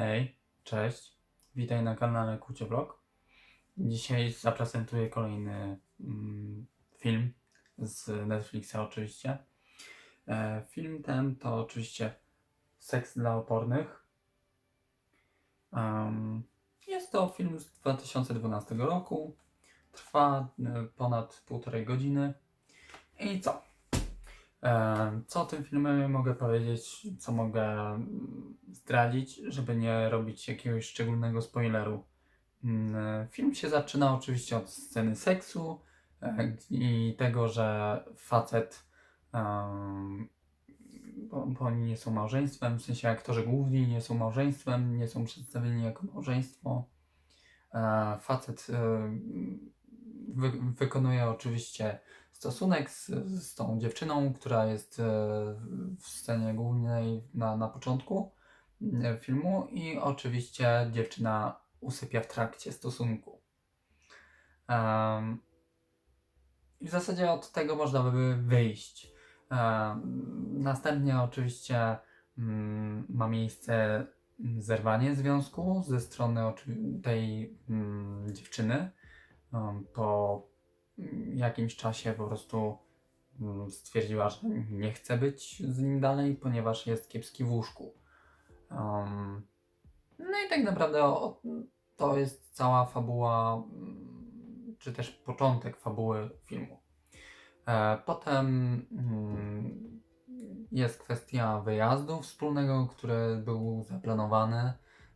Hej, cześć. Witaj na kanale Kucie Vlog. Dzisiaj zaprezentuję kolejny mm, film z Netflixa oczywiście. E, film ten to oczywiście Seks dla opornych. Em, jest to film z 2012 roku. Trwa e, ponad półtorej godziny. I co? E, Co o tym filmie mogę powiedzieć, co mogę mm, zdradzić, żeby nie robić jakiegoś szczególnego spoileru. Mm, Film się zaczyna oczywiście od sceny seksu e, i tego, że facet, bo, bo oni nie są małżeństwem, w sensie aktorzy główni nie są małżeństwem, nie są przedstawieni jako małżeństwo. E, Facet wy, wykonuje oczywiście stosunek z, z tą dziewczyną, która jest e, w scenie głównej na, na początku e, filmu i oczywiście dziewczyna usypia w trakcie stosunku. Em, I w zasadzie od tego można by wyjść. Em, Następnie oczywiście mm, ma miejsce zerwanie związku ze strony tej mm, dziewczyny. Um, Po jakimś czasie po prostu mm, stwierdziła, że nie chce być z nim dalej, ponieważ jest kiepski w łóżku. Um, no i tak naprawdę o, to jest cała fabuła, mm, czy też początek fabuły filmu. E, Potem mm, jest kwestia wyjazdu wspólnego, który był zaplanowany,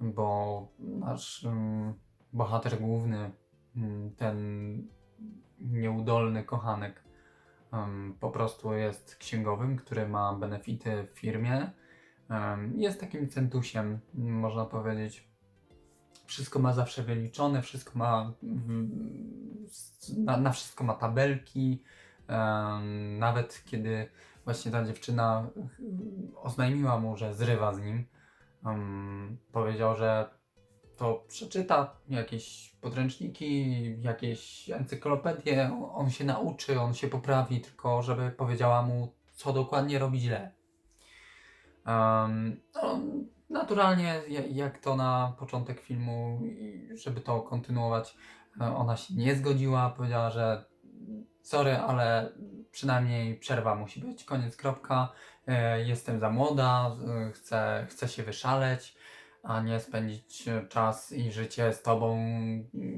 bo nasz mm, bohater główny, mm, ten nieudolny kochanek, em, po prostu jest księgowym, który ma benefity w firmie. Em, Jest takim centusiem, można powiedzieć. Wszystko ma zawsze wyliczone, wszystko ma. Na, na wszystko ma tabelki. Em, Nawet kiedy właśnie ta dziewczyna oznajmiła mu, że zrywa z nim, em, powiedział, że to przeczyta jakieś podręczniki, jakieś encyklopedie, on się nauczy, on się poprawi, tylko żeby powiedziała mu, co dokładnie robi źle. Em, no, naturalnie, ja- jak to na początek filmu, żeby to kontynuować, e, ona się nie zgodziła, powiedziała, że sorry, ale przynajmniej przerwa musi być, koniec, kropka. E, Jestem za młoda, e, chcę, chcę się wyszaleć, a nie spędzić e, czas i życie z tobą,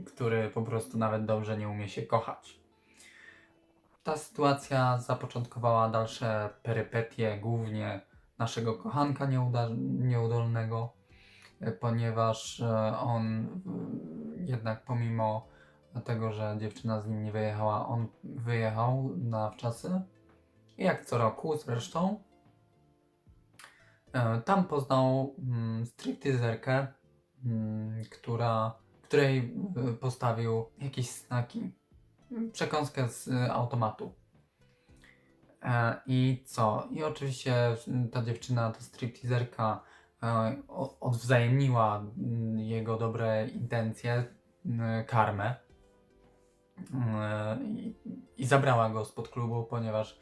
który po prostu nawet dobrze nie umie się kochać. Ta sytuacja zapoczątkowała dalsze perypetie, głównie naszego kochanka nieudolnego, e, ponieważ e, on jednak pomimo tego, że dziewczyna z nim nie wyjechała, on wyjechał na wczasy. Jak co roku zresztą. E, Tam poznał mm, stripteaserkę, mm, która, której y, postawił jakieś znaki, mm, przekąskę z y, automatu. E, I co? I oczywiście y, ta dziewczyna, ta stripteaserka e, odwzajemniła mm, jego dobre intencje, karmę. E, I, I zabrała go spod klubu, ponieważ e,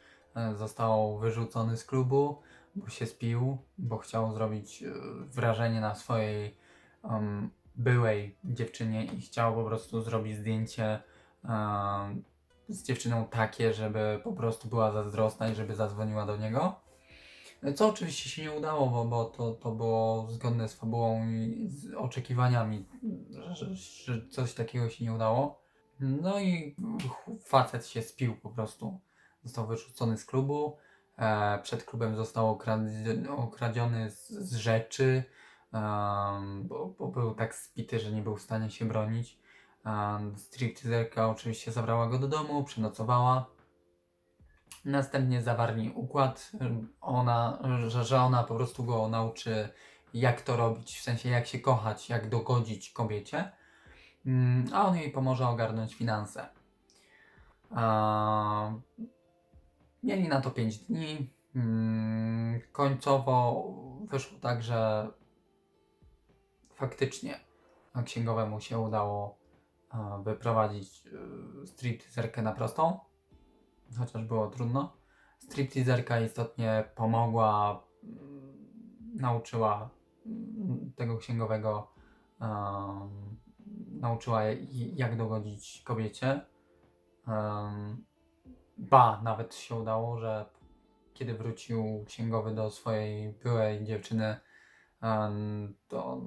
został wyrzucony z klubu, bo się spił, bo chciał zrobić e, wrażenie na swojej em, byłej dziewczynie i chciał po prostu zrobić zdjęcie em, z dziewczyną takie, żeby po prostu była zazdrosna i żeby zadzwoniła do niego. Co oczywiście się nie udało, bo, bo to, to było zgodne z fabułą i z oczekiwaniami, że, że coś takiego się nie udało. No i facet się spił po prostu. Został wyrzucony z klubu. E, przed klubem został okradziony z, rzeczy, em, bo, bo był tak spity, że nie był w stanie się bronić. Um, stripteaserka oczywiście zabrała go do domu, przenocowała. Następnie zawarli układ, ona, że, że ona po prostu go nauczy, jak to robić, w sensie jak się kochać, jak dogodzić kobiecie. Mm, a on jej pomoże ogarnąć finanse. Mieli na to 5 dni. Mm, końcowo wyszło tak, że faktycznie księgowemu się udało a, wyprowadzić y, stripteaserkę na prostą, chociaż było trudno. Stripteaserka istotnie pomogła, mm, nauczyła mm, tego księgowego nauczyła jak dogodzić kobiecie. Ba, nawet się udało, że kiedy wrócił księgowy do swojej byłej dziewczyny, to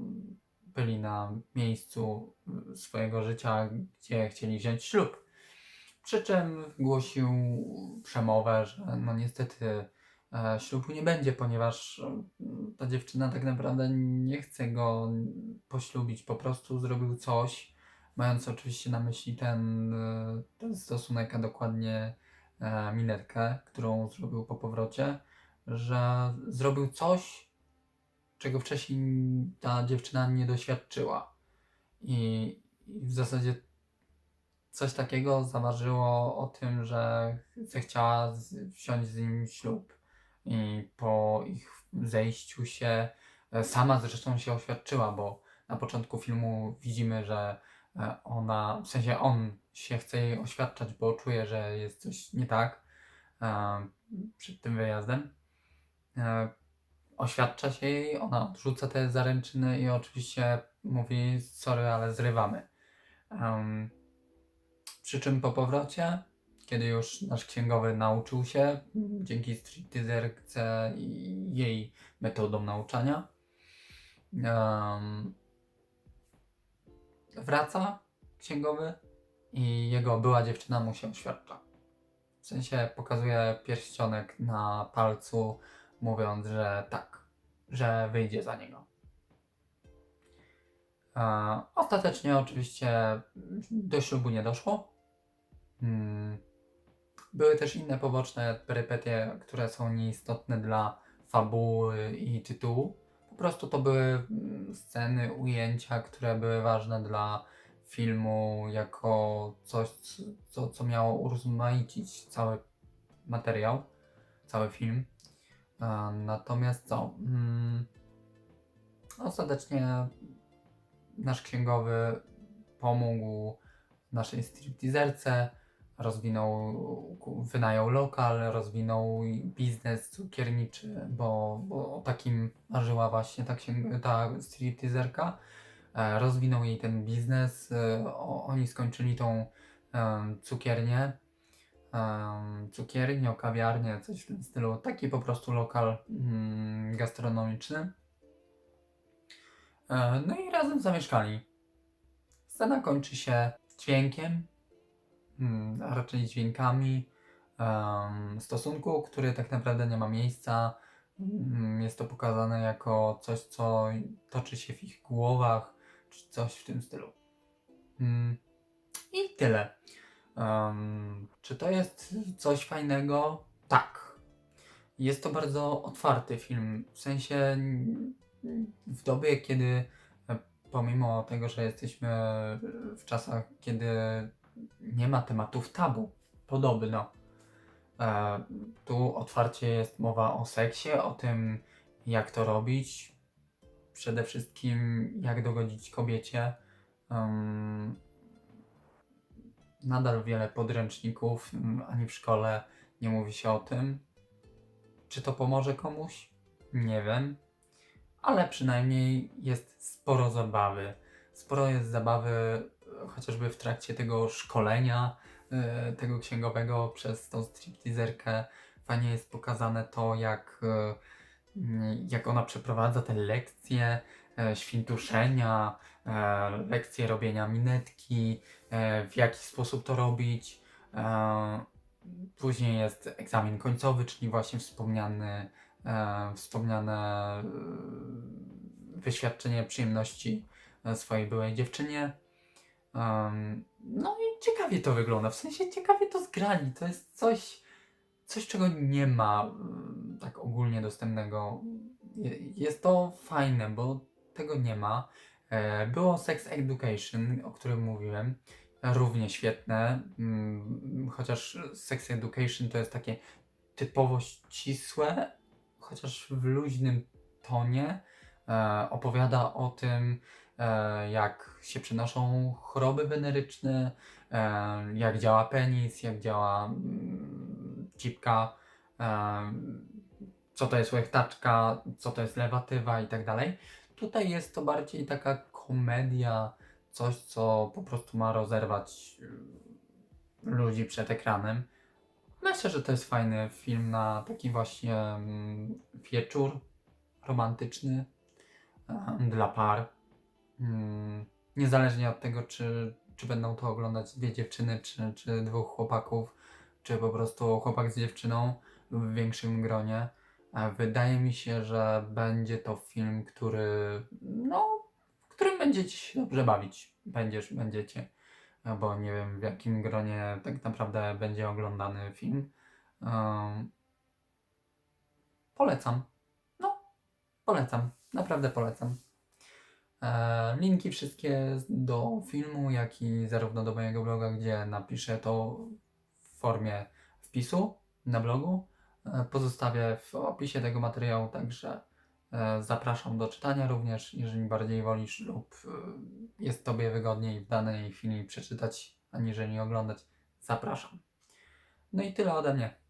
byli na miejscu swojego życia, gdzie chcieli wziąć ślub. Przy czym głosił przemowę, że no niestety e, ślubu nie będzie, ponieważ ta dziewczyna tak naprawdę nie chce go poślubić. Po prostu zrobił coś, mając oczywiście na myśli ten, e, ten stosunek, a dokładnie e, minetkę, którą zrobił po powrocie, że zrobił coś, czego wcześniej ta dziewczyna nie doświadczyła. I, w zasadzie coś takiego zamarzyło o tym, że zechciała z, wziąć z nim ślub. I po ich zejściu się, e, sama zresztą się oświadczyła, bo na początku filmu widzimy, że e, ona, w sensie on się chce jej oświadczać, bo czuje, że jest coś nie tak e, przed tym wyjazdem. E, oświadcza się jej, ona odrzuca te zaręczyny i oczywiście mówi sorry, ale zrywamy. Przy czym po powrocie, kiedy już nasz księgowy nauczył się, dzięki stripteaserce i jej metodom nauczania, wraca księgowy i jego była dziewczyna mu się oświadcza. W sensie pokazuje pierścionek na palcu, mówiąc, że tak, że wyjdzie za niego. E, ostatecznie oczywiście do ślubu nie doszło. Mm. Były też inne poboczne perypetie, które są nieistotne dla fabuły i tytułu. Po prostu to były mm, sceny, ujęcia, które były ważne dla filmu jako coś, co, co miało urozmaicić cały materiał, cały film. Natomiast co? Mm, Ostatecznie nasz księgowy pomógł naszej stripteaserce, rozwinął, wynajął lokal, rozwinął biznes cukierniczy, bo, bo o takim marzyła właśnie ta, księg- ta stripteaserka. E, Rozwinął jej ten biznes, e, oni skończyli tą em, cukiernię, cukiernię, kawiarnię, coś w tym stylu. Taki po prostu lokal mm, gastronomiczny. E, No i razem zamieszkali. Scena kończy się dźwiękiem, mm, a raczej dźwiękami stosunku, który tak naprawdę nie ma miejsca. Mm, Jest to pokazane jako coś, co toczy się w ich głowach, czy coś w tym stylu. Mm, I tyle. Em, czy to jest coś fajnego? Tak. Jest to bardzo otwarty film. W sensie w dobie, kiedy e, pomimo tego, że jesteśmy w czasach, kiedy nie ma tematów tabu, podobno. E, tu otwarcie jest mowa o seksie, o tym, jak to robić. Przede wszystkim, jak dogodzić kobiecie. Em, nadal wiele podręczników, mm, ani w szkole nie mówi się o tym. Czy to pomoże komuś? Nie wiem. Ale przynajmniej jest sporo zabawy. Sporo jest zabawy e, chociażby w trakcie tego szkolenia e, tego księgowego przez tą stripteaserkę. Fajnie jest pokazane to, jak, e, jak ona przeprowadza te lekcje e, świntuszenia, e, lekcje robienia minetki, e, w jaki sposób to robić. Później jest egzamin końcowy, czyli właśnie wspomniany, wspomniane wyświadczenie przyjemności swojej byłej dziewczynie. No i ciekawie to wygląda, w sensie ciekawie to zgrali. To jest coś, coś czego nie ma tak ogólnie dostępnego. Je- Jest to fajne, bo tego nie ma. E, Było Sex Education, o którym mówiłem. Równie świetne, mm, chociaż Sex Education to jest takie typowo ścisłe, chociaż w luźnym tonie. E, opowiada o tym, e, jak się przenoszą choroby weneryczne, jak działa penis, jak działa mm, cipka, co to jest łechtaczka, co to jest lewatywa i tak dalej. tutaj jest to bardziej taka komedia, coś co po prostu ma rozerwać y, ludzi przed ekranem. Myślę, że to jest fajny film na taki właśnie mm, wieczór romantyczny dla par. Mm, Niezależnie od tego, czy, czy będą to oglądać dwie dziewczyny, czy, czy dwóch chłopaków, czy po prostu chłopak z dziewczyną w większym gronie. Wydaje mi się, że będzie to film, który, no, w którym będziecie się dobrze bawić. Będziesz, będziecie, bo nie wiem w jakim gronie tak naprawdę będzie oglądany film. Em, polecam. No, polecam. Naprawdę polecam. E, linki wszystkie do filmu, jak i zarówno do mojego bloga, gdzie napiszę to w formie wpisu na blogu. E, Pozostawię w opisie tego materiału, także e, zapraszam do czytania również, jeżeli bardziej wolisz lub e, jest Tobie wygodniej w danej chwili przeczytać, aniżeli oglądać. Zapraszam. No i tyle ode mnie.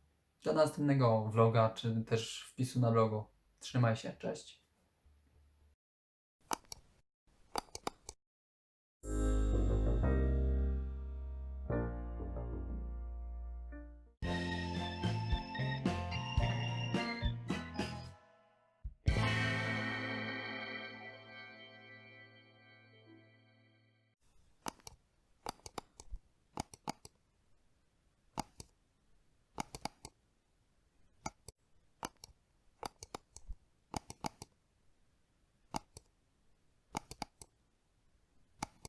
Do następnego vloga, czy też wpisu na blogu. Trzymaj się, cześć.